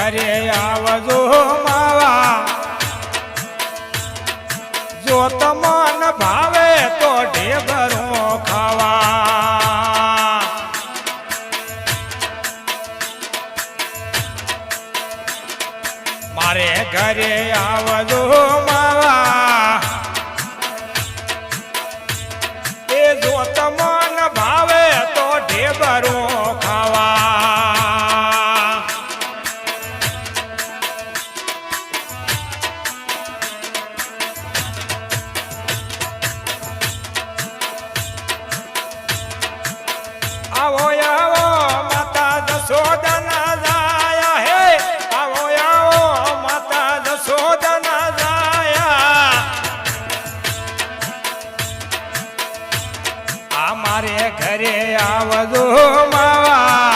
ઘરે આવજો માવા. જો તમન ભાવે તો ઢેબરો ખાવા. મારે ઘરે આવજો માવા. મારે ઘરે આવજો માવા.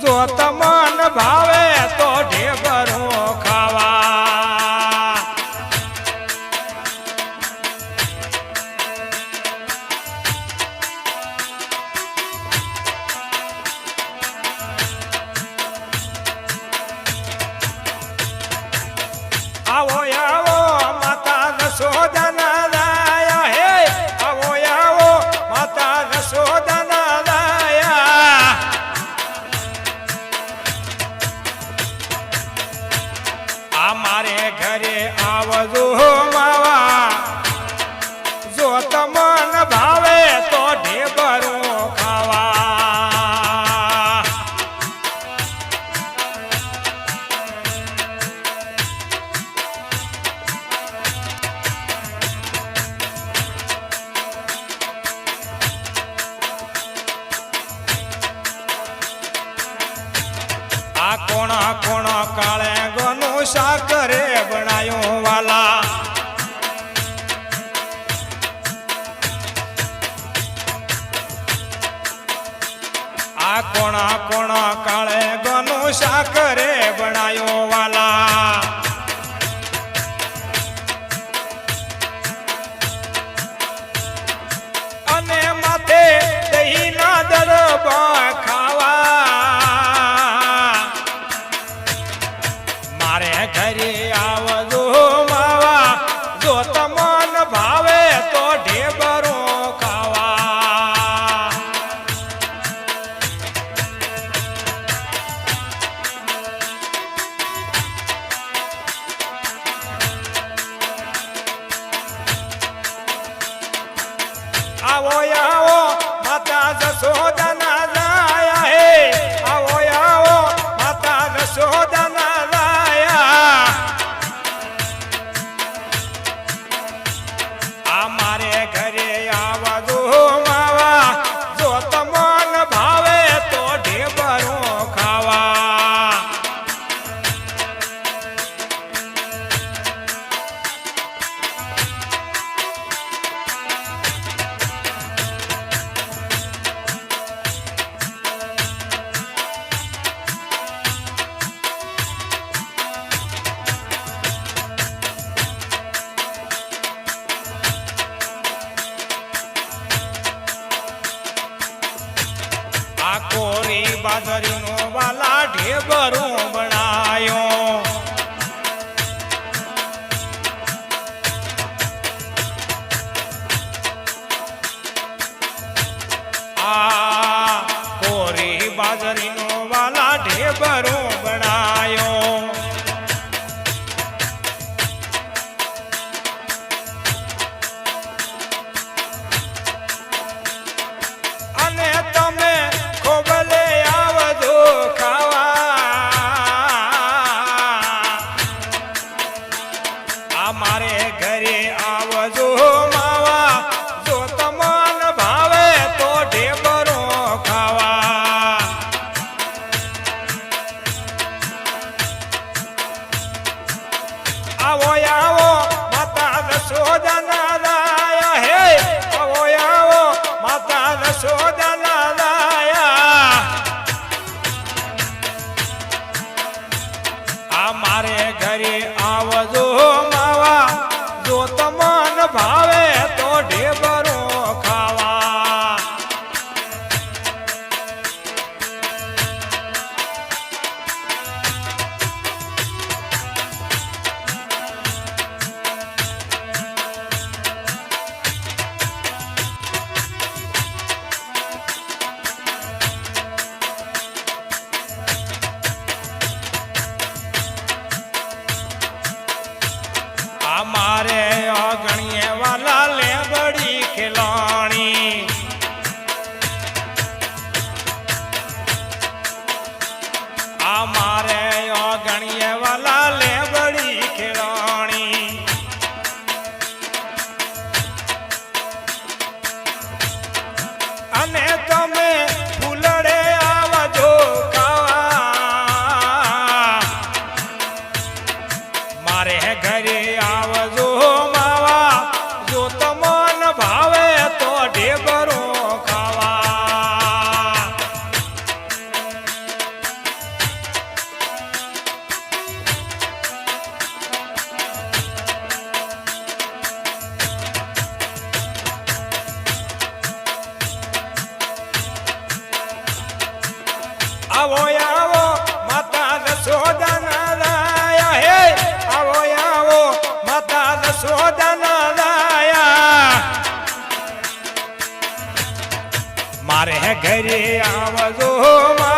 જો તમન ભાવે આશા કરે પણ આ કોરી બાજરીનો વાલા ઢેબરું બનાયો આ કોરી બાજરીનો ઘરે આવજો મા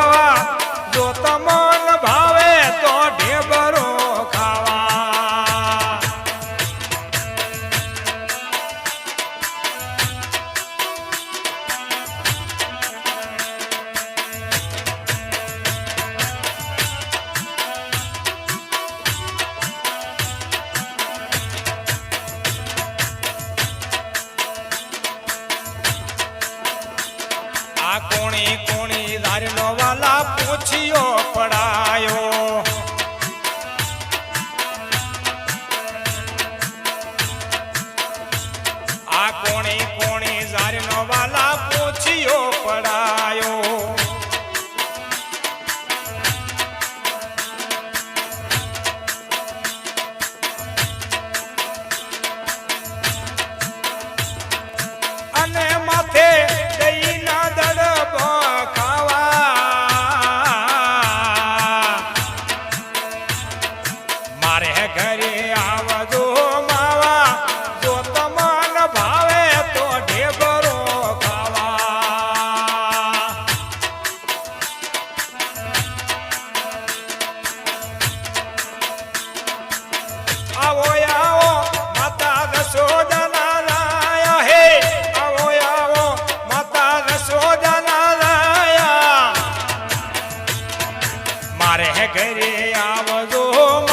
ઘરે આવજો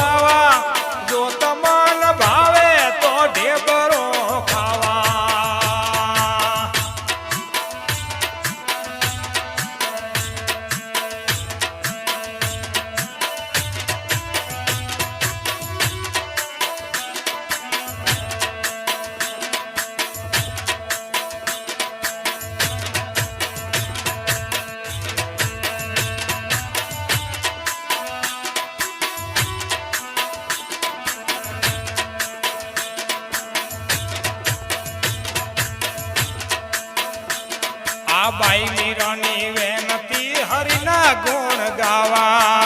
આ બાઈ મીરાની વેનતી હરિના ગુણ ગાવા.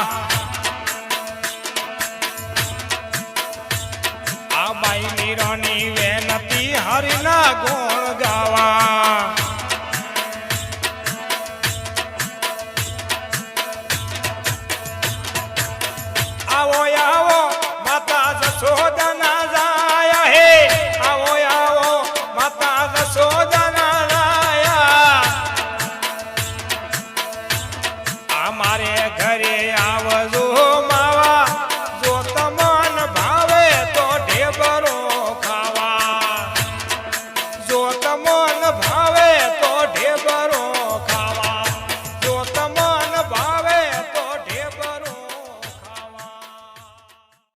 આ બાઈ મીરાની વેનતી હરિના ગુણ